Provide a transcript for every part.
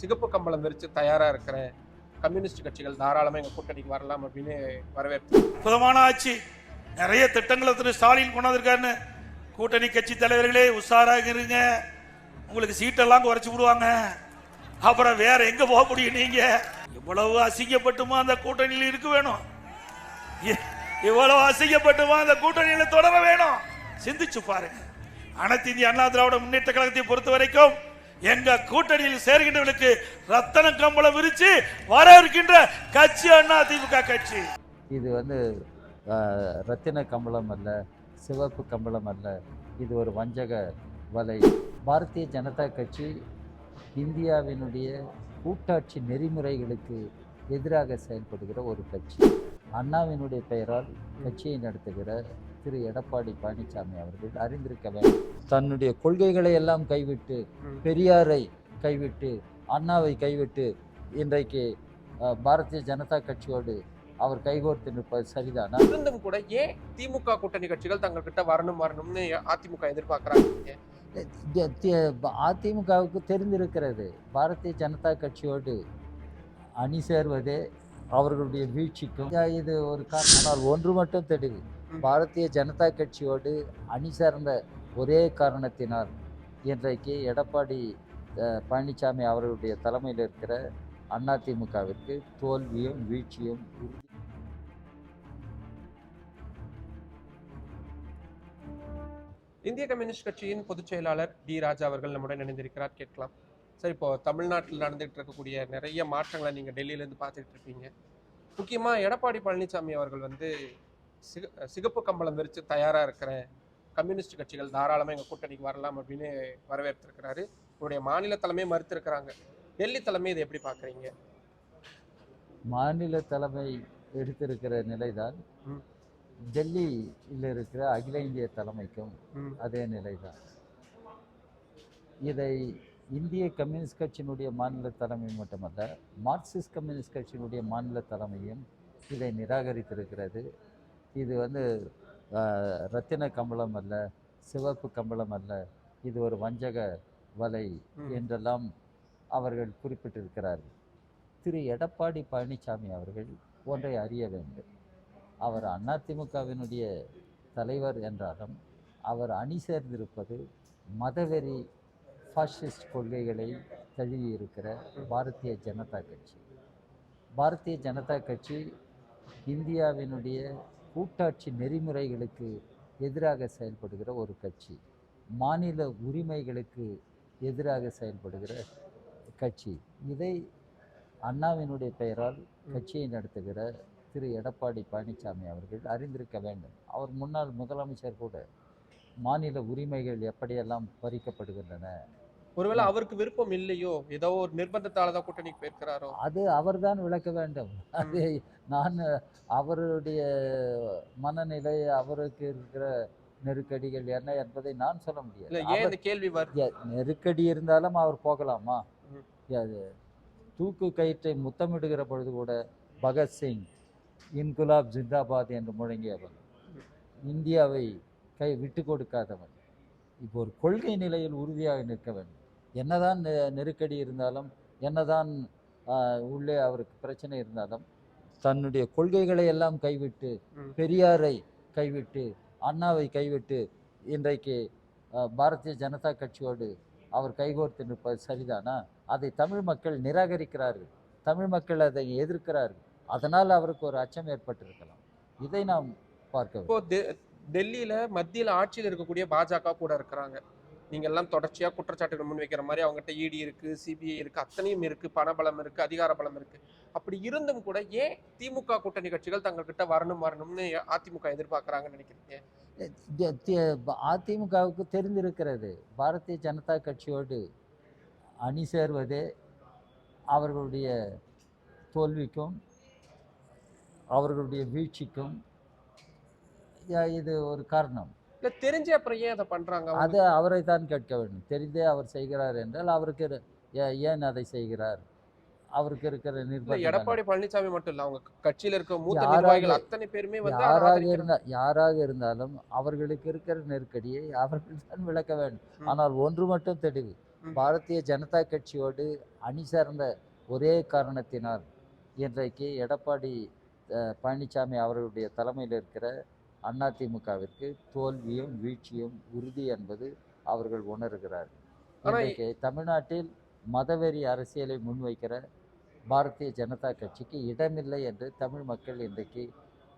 சிகப்பு கம்பளம் விரிச்சு தயாரா இருக்கிறேன் கம்யூனிஸ்ட் கட்சிகள் தாராளமா எங்க கூட்டணிக்கு வரலாம் அப்படின்னு வரவேற்பு. அற்புதமான ஆட்சி. நிறைய திட்டங்களை திரு ஸ்டாலின் கொண்டாந்துருக்காருன்னு கூட்டணி கட்சி தலைவர்களே உஷாராக இருங்க. உங்களுக்கு சீட்டெல்லாம் குறைச்சி விடுவாங்க. அப்புறம் வேற எங்க போக முடியும் நீங்க? இவ்வளவு அசிங்கப்பட்டுமா அந்த கூட்டணியில் இருக்க வேணும்? இவ்வளவு அசிங்கப்பட்டுமா அந்த கூட்டணியில் தொடர வேணும்? சிந்திச்சு பாருங்க. அனைத்து இந்திய அண்ணா திராவிட முன்னேற்ற கழகத்தை பொறுத்த வரைக்கும் எங்க கூட்டணியில் சேர்கின்றவர்களுக்கு ரத்தன கம்பளம் விரிச்சு வர இருக்கின்ற கட்சி அண்ணா திமுக கட்சி. இது வந்து ரத்தின கம்பளம் அல்ல சிவப்பு கம்பளம் அல்ல. இது ஒரு வஞ்சக வலை. பாரதிய ஜனதா கட்சி இந்தியாவினுடைய கூட்டாட்சி நெறிமுறைகளுக்கு எதிராக செயல்படுகிற ஒரு கட்சி. அண்ணாவினுடைய பெயரால் கட்சியை நடத்துகிற திரு எடப்பாடி பழனிசாமி அவர்கள் அறிந்திருக்க வேண்டும். தன்னுடைய கொள்கைகளை எல்லாம் கைவிட்டு. பெரியாரை கைவிட்டு அண்ணாவை கைவிட்டு இன்றைக்கு பாரதிய ஜனதா கட்சியோடு அவர் கைகோர்த்து நிற்பது சரிதானா? இருந்தும் கூட ஏன் திமுக கூட்டணி கட்சிகள் தங்கள் கிட்ட வரணும் வரணும்னு அதிமுக எதிர்பார்க்கறாங்க? அதிமுகவுக்கு தெரிந்திருக்கிறது. பாரதிய ஜனதா கட்சியோடு அணி சேர்வதே அவர்களுடைய வீழ்ச்சிக்கும். இது ஒரு காரணம். ஒன்று மட்டும் ம். பாரதிய ஜனதா கட்சியோடு அணி சேர்ந்த ஒரே காரணத்தினால் இன்றைக்கு எடப்பாடி பழனிசாமி அவர்களுடைய தலைமையில் இருக்கிற அதிமுகவிற்கு தோல்வியும் வீழ்ச்சியும் இந்திய கம்யூனிஸ்ட் கட்சியின் பொதுச் செயலாளர் டி ராஜா அவர்கள் நம்முடன் இணைந்திருக்கிறார். கேட்கலாம். சார் இப்போ தமிழ்நாட்டில் நடந்துகிட்டு இருக்கக்கூடிய நிறைய மாற்றங்களை நீங்க டெல்லியில இருந்து பார்த்துட்டு இருப்பீங்க முக்கியமா எடப்பாடி பழனிசாமி அவர்கள் வந்து சிக சிகப்பு கம்பளம் விரிச்சு தயாரா இருக்கிறேன் கம்யூனிஸ்ட் கட்சிகள் தாராளமா எங்க கூட்டணிக்கு வரலாம் அப்படின்னு வரவேற்றிருக்கிறாரு உங்களுடைய மாநில தலைமை மறுத்திருக்கிறாங்க. டெல்லி தலைமை இதை எப்படி பாக்குறீங்க மாநில தலைமை எடுத்திருக்கிற நிலைதான். டெல்லியில் இருக்கிற அகில இந்திய தலைமைக்கும் அதே நிலைதான். இதை இந்திய கம்யூனிஸ்ட் கட்சியினுடைய மாநில தலைமை மட்டுமல்ல மார்க்சிஸ்ட் கம்யூனிஸ்ட் கட்சியினுடைய மாநில தலைமையும் இதை நிராகரித்திருக்கிறது. இது வந்து ரத்தின கம்பளம் அல்ல சிவப்பு கம்பளம் அல்ல இது ஒரு வஞ்சக வலை. என்றெல்லாம் அவர்கள் குறிப்பிட்டிருக்கிறார்கள். திரு எடப்பாடி பழனிசாமி அவர்கள் ஒன்றை அறிய வேண்டும். அவர் அதிமுகவினுடைய தலைவர் என்றாலும் அவர் அணி சேர்ந்திருப்பது மதவெறி ஃபாசிஸ்ட் கொள்கைகளை தழுவி இருக்கிற பாரதிய ஜனதா கட்சி. பாரதிய ஜனதா கட்சி இந்தியாவினுடைய கூட்டாட்சி நெறிமுறைகளுக்கு எதிராக செயல்படுகிற ஒரு கட்சி மாநில உரிமைகளுக்கு எதிராக செயல்படுகிற கட்சி. இதை அண்ணாவினுடைய பெயரால் கட்சியை நடத்துகிற திரு. எடப்பாடி பழனிசாமி அவர்கள் அறிந்திருக்க வேண்டும். அவர் முன்னாள் முதலமைச்சர் கூட மாநில உரிமைகள் எப்படியெல்லாம் பறிக்கப்படுகின்றன ஒருவேளை அவருக்கு விருப்பம் இல்லையோ ஏதோ ஒரு நிர்பந்தத்தால தான் கூட்டணிக்கு போயிருக்கிறாரோ? அது அவர்தான் விளக்க வேண்டும். அது நான் அவருடைய மனநிலை அவருக்கு இருக்கிற நெருக்கடிகள் என்ன என்பதை நான் சொல்ல முடியாது. ஏன் அவர் கேள்வி நெருக்கடி இருந்தாலும் அவர் போகலாமா. அது தூக்கு கயிற்றை முத்தமிடுகிற பொழுது கூட பகத்சிங் இன்குலாப் ஜிந்தாபாத் என்று முழங்கியவன் இந்தியாவை கை விட்டு கொடுக்காதவன் இப்போ ஒரு கொள்கை நிலையில் உறுதியாக நிற்க வேண்டும். என்னதான் நெருக்கடி இருந்தாலும் என்னதான் உள்ளே அவருக்கு பிரச்சனை இருந்தாலும் தன்னுடைய கொள்கைகளை எல்லாம் கைவிட்டு. பெரியாரை கைவிட்டு அண்ணாவை கைவிட்டு இன்றைக்கு பாரதிய ஜனதா கட்சியோடு அவர் கைகோர்த்து நிற்பது சரிதானா? அதை தமிழ் மக்கள் நிராகரிக்கிறார்கள். தமிழ் மக்கள் அதை எதிர்க்கிறார்கள். அதனால் அவருக்கு ஒரு அச்சம் ஏற்பட்டிருக்கலாம். இதை நாம் பார்க்க டெல்லியில் மத்தியில் ஆட்சியில் இருக்கக்கூடிய பாஜக கூட இருக்கிறாங்க. நீங்கள்லாம் எல்லாம் குற்றச்சாட்டுகள் குற்றச்சாட்டுகள் முன்வைக்கிற மாதிரி அவங்ககிட்ட இடி இருக்குது சிபிஐ இருக்குது அத்தனையும் இருக்குது பணபலம் இருக்குது அதிகார பலம் இருக்குது அப்படி இருந்தும் கூட ஏன் திமுக கூட்டணி கட்சிகள் தங்கள்கிட்ட வரணும் வரணும்னு அதிமுக எதிர்பார்க்குறாங்கன்னு நினைக்கிறீங்க? அதிமுகவுக்கு தெரிந்திருக்கிறது பாரதிய ஜனதா கட்சியோடு அணி சேர்வதே அவர்களுடைய தோல்விக்கும் அவர்களுடைய வீழ்ச்சிக்கும் இது ஒரு காரணம் இல்ல தெரிஞ்சு அப்புறம் ஏன் அதை அவங்க? அது அவரை தான் கேட்க வேண்டும் தெரிந்தே அவர் செய்கிறார் என்றால் அவருக்கு ஏன் அதை செய்கிறார் அவருக்கு இருக்கிற நிர்பந்தம் எடப்பாடி பழனிசாமி மட்டும் இல்ல அவங்க கட்சியில இருக்க மூத்த நிர்வாகிகள் அத்தனை பேருமே வந்து யாராக ஆதரிக்கிறாங்க. இருந்தா யாராக இருந்தாலும் அவர்களுக்கு இருக்கிற நெருக்கடியை அவர்கள் தான் விளக்க வேண்டும். ஆனால் ஒன்று மட்டும் தெளிவு. பாரதிய ஜனதா கட்சியோடு அணி சேர்ந்த ஒரே காரணத்தினால் இன்றைக்கு எடப்பாடி பழனிசாமி அவர்களுடைய தலைமையில் இருக்கிற அதிமுகவிற்கு தோல்வியும் வீழ்ச்சியும் உறுதி என்பது அவர்கள் உணர்கிறார். ஆனா இன்றைக்கு தமிழ்நாட்டில் மதவெறி அரசியலை முன்வைக்கிற பாரதிய ஜனதா கட்சிக்கு இடமில்லை என்று தமிழ் மக்கள் இன்றைக்கு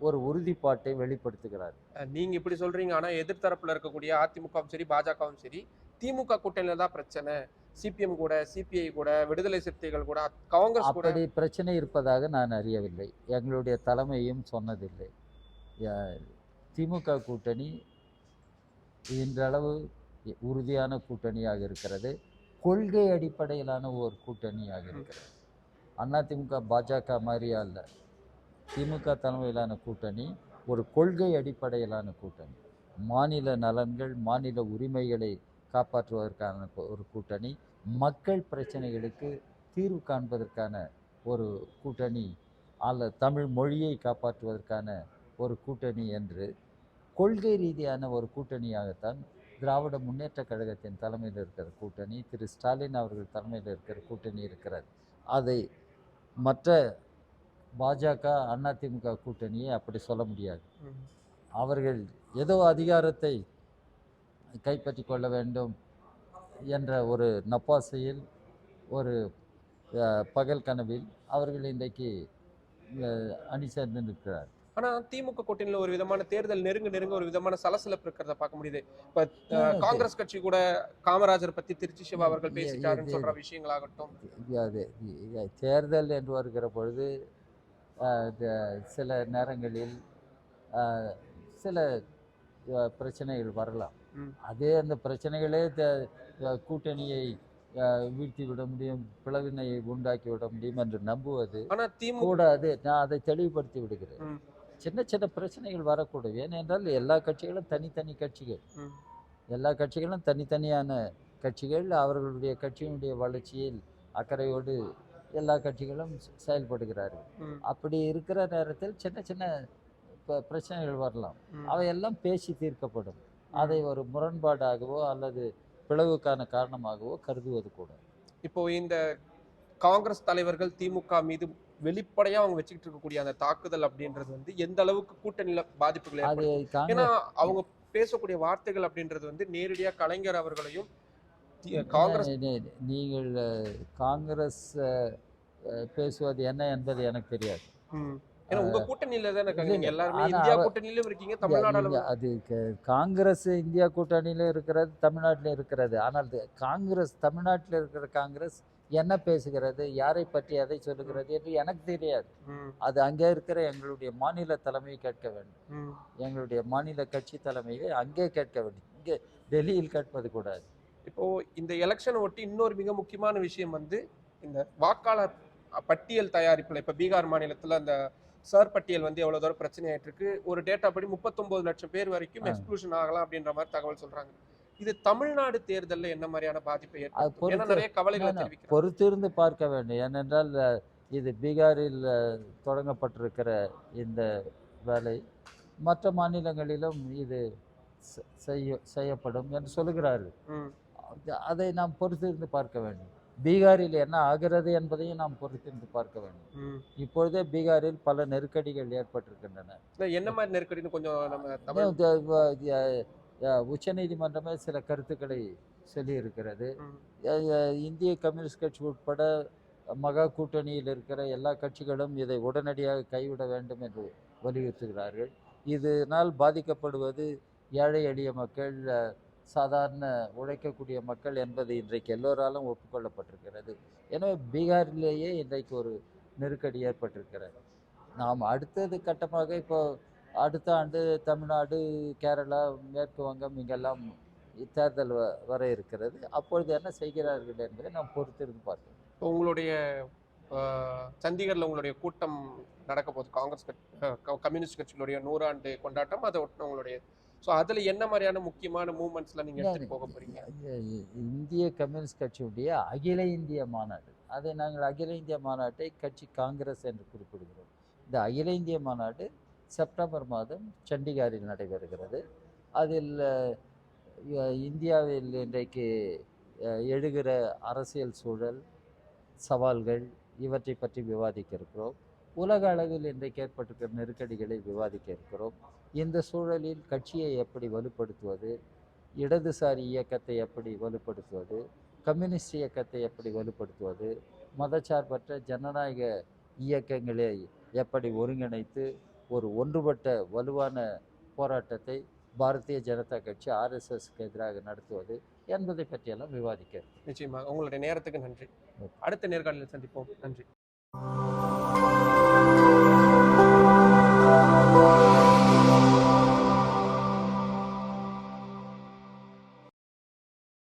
ஒரு உறுதிப்பாட்டை வெளிப்படுத்துகிறார். நீங்க இப்படி சொல்றீங்க. ஆனா எதிர்த்தரப்புல இருக்கக்கூடிய அதிமுகவும் சரி பாஜகவும் சரி திமுக கூட்டணியில தான் பிரச்சனை. சிபிஎம் கூட சிபிஐ கூட விடுதலை சிறுத்தைகள் கூட காங்கிரஸ் கூட. அப்படி பிரச்சனை இருப்பதாக நான் அறியவில்லை. எங்களுடைய தலைமையும் சொன்னதில்லை. திமுக கூட்டணி இன்றளவு உறுதியான கூட்டணியாக இருக்கிறது. கொள்கை அடிப்படையிலான ஒரு கூட்டணியாக இருக்கிறது. அதிமுக பாஜக மாதிரியா அல்ல திமுக தலைமையிலான கூட்டணி ஒரு கொள்கை அடிப்படையிலான கூட்டணி. மாநில நலன்கள் மாநில உரிமைகளை காப்பாற்றுவதற்கான ஒரு கூட்டணி. மக்கள் பிரச்சனைகளுக்கு தீர்வு காண்பதற்கான ஒரு கூட்டணி அல்ல தமிழ் மொழியை காப்பாற்றுவதற்கான ஒரு கூட்டணி என்று கொள்கை ரீதியான ஒரு கூட்டணியாகத்தான் திராவிட முன்னேற்றக் கழகத்தின் தலைமையில் இருக்கிற கூட்டணி திரு ஸ்டாலின் அவர்கள் தலைமையில் இருக்கிற கூட்டணி இருக்கிறது. அதை மற்ற பாஜக அதிமுக கூட்டணியை அப்படி சொல்ல முடியாது. அவர்கள் ஏதோ அதிகாரத்தை கைப்பற்றி கொள்ள வேண்டும் என்ற ஒரு நப்பாசையில் ஒரு பகல் கனவில் அவர்கள் இன்றைக்கு அணி சேர்ந்து நிற்கிறார் ஆனா திமுக கூட்டணியில ஒரு விதமான தேர்தல் நெருங்க நெருங்க ஒரு விதமான சலசலப்பு இருக்கிறத பார்க்க முடியுது. இப்ப காங்கிரஸ் கட்சி கூட காமராஜர் பத்தி திருச்சி சிவா அவர்கள் பேசிட்டாருன்னு சொல்ற விஷயங்களாகட்டும். அது தேர்தல் என்று வருகிற பொழுது சில நேரங்களில் சில பிரச்சனைகள் வரலாம். அதே அந்த பிரச்சனைகளே கூட்டணியை வீழ்த்தி விட முடியும் பிளவினையை உண்டாக்கி விட முடியும் என்று நம்புவது ஆனா திமுக கூடாது நான் அதை தெளிவுபடுத்தி விடுகிறேன். சின்ன சின்ன பிரச்சனைகள் வரக்கூடும். ஏனென்றால் எல்லா கட்சிகளும் தனித்தனி கட்சிகள். எல்லா கட்சிகளும் தனித்தனியான கட்சிகள். அவர்களுடைய கட்சியினுடைய வளர்ச்சியில் அக்கறையோடு எல்லா கட்சிகளும் செயல்படுகிறார்கள். அப்படி இருக்கிற நேரத்தில் சின்ன சின்ன பிரச்சனைகள் வரலாம். அவையெல்லாம் பேசி தீர்க்கப்படும். அதை ஒரு முரண்பாடாகவோ அல்லது பிளவுக்கான காரணமாகவோ கருதுவது கூட இப்போ இந்த காங்கிரஸ் தலைவர்கள் திமுக மீது வெளிப்படையா அவங்க வச்சுக்கிட்டு இருக்கக்கூடிய அந்த தாக்குதல் அப்படின்றது வந்து எந்த அளவுக்கு கூட்டணியில பாதிப்புகள் ஏற்படுத்தும்? ஏன்னா அவங்க பேசக்கூடிய வார்த்தைகள் அப்படின்றது வந்து நேரடியா கலைஞர் அவர்களையும் காங்கிரஸ் நீங்கள் காங்கிரஸ் பேசுவது என்ன என்பது எனக்கு தெரியாது. ஏன்னா உங்க கூட்டணியில தானே எல்லாருமே இந்தியா கூட்டணியிலும் இருக்கீங்க தமிழ்நாடு அது காங்கிரஸ் இந்தியா கூட்டணியில இருக்கிறது தமிழ்நாட்டில் இருக்கிறது. ஆனால் காங்கிரஸ் தமிழ்நாட்டில் இருக்கிற காங்கிரஸ் என்ன பேசுகிறது யாரை பற்றி எதை சொல்லுகிறது என்று எனக்கு தெரியாது. அது அங்கே இருக்கிற எங்களுடைய மாநில தலைமையை கேட்க வேண்டும். எங்களுடைய மாநில கட்சி தலைமையை அங்கே கேட்க வேண்டும். இங்கே டெல்லியில் கேட்பது கூடாது. இப்போ இந்த எலெக்ஷனை ஒட்டி இன்னொரு மிக முக்கியமான விஷயம் வந்து இந்த வாக்காளர் பட்டியல் தயாரிப்புல இப்ப பீகார் மாநிலத்துல அந்த சார் பட்டியல் வந்து எவ்வளவு தூரம் பிரச்சனை ஆயிட்டு இருக்கு ஒரு டேட்டா படி 39 லட்சம் பேர் வரைக்கும். எக்ஸ்க்ளூஷன் ஆகலாம் அப்படின்ற மாதிரி தகவல் சொல்றாங்க. இது தமிழ்நாடு தேர்தல்ல என்ன மாதிரியான பாதிப்பை ஏற்படுத்தும்? நிறைய கவலைகளை நான் தெரிவிக்கிறாங்க. பொறுத்திருந்து பார்க்க வேண்டும். ஏனென்றால் இது பீகாரில் தொடங்கப்பட்டிருக்கிற இந்த வேலை மற்ற மாநிலங்களிலும் இது செய்ய செய்யப்படும் என்று சொல்லுகிறார்கள். அது- நாம் பொறுத்திருந்து பார்க்க வேண்டும். பீகாரில் என்ன ஆகிறது என்பதையும் நாம் பொறுத்திருந்து பார்க்க வேண்டும். இப்பொழுதே பீகாரில் பல நெருக்கடிகள் ஏற்பட்டிருக்கின்றன. என்ன மாதிரி நெருக்கடின்னு கொஞ்சம் நம்ம தமிழ் உச்ச நீதிமன்றமே சில கருத்துக்களை சொல்லி இருக்கிறது ம், அஹ் அஹ் இந்திய கம்யூனிஸ்ட் கட்சி உட்பட மகா கூட்டணியில் இருக்கிற எல்லா கட்சிகளும் இதை உடனடியாக கைவிட வேண்டும் என்று வலியுறுத்துகிறார்கள். இதனால் பாதிக்கப்படுவது ஏழை எளிய மக்கள் சாதாரண உழைக்கக்கூடிய மக்கள் என்பது இன்றைக்கு எல்லோராலும் ஒப்புக்கொள்ளப்பட்டிருக்கிறது. எனவே பீகாரிலேயே இன்றைக்கு ஒரு நெருக்கடி ஏற்பட்டிருக்கிறது. நாம் அடுத்தது கட்டமாக இப்போ அடுத்த ஆண்டு தமிழ்நாடு கேரளா மேற்கு வங்கம் இங்கெல்லாம் தேர்தல் வ- வர இருக்கிறது. அப்பொழுது என்ன செய்கிறார்கள் என்பதை நாம் பொறுத்திருந்து பார்க்கணும் இப்போ உங்களுடைய சண்டிகர்ல உங்களுடைய கூட்டம் நடக்க போகுது. காங்கிரஸ் கம்யூனிஸ்ட் கட்சிகளுடைய நூறாண்டு கொண்டாட்டம் அதை ஒட்டின உங்களுடைய. ஸோ அதுல என்ன மாதிரியான முக்கியமான மூமெண்ட்ஸ்லாம் நீங்க எடுத்துட்டு போக போறீங்க? இ- இந்திய கம்யூனிஸ்ட் கட்சியுடைய அகில இந்திய மாநாடு. அதை நாங்கள் அகில இந்திய மாநாட்டை கட்சி காங்கிரஸ் என்று குறிப்பிடுகிறோம். இந்த அகில இந்திய மாநாடு செப்டம்பர் மாதம் சண்டிகாரில் நடைபெறுகிறது. அதில் இந்தியாவில் இன்றைக்கு எழுகிற அரசியல் சூழல் சவால்கள் இவற்றை பற்றி விவாதிக்க இருக்கிறோம் உலக அளவில் இன்றைக்கு ஏற்பட்டிருக்கிற நெருக்கடிகளை விவாதிக்க இருக்கிறோம் இந்த சூழலில் கட்சியை எப்படி வலுப்படுத்துவது இடதுசாரி இயக்கத்தை எப்படி வலுப்படுத்துவது கம்யூனிஸ்ட் இயக்கத்தை எப்படி வலுப்படுத்துவது மதச்சார்பற்ற ஜனநாயக இயக்கங்களை எப்படி ஒருங்கிணைத்து ஒரு ஒன்றுபட்ட வலுவான போராட்டத்தை பாரதிய ஜனதா கட்சி ஆர்எஸ்எஸ்க்கு எதிராக நடத்துவது என்பதை பற்றியெல்லாம் விவாதிக்க. நிச்சயமாக. உங்களுடைய நேரத்துக்கு நன்றி. அடுத்த நேர்காணலில் சந்திப்போம். நன்றி.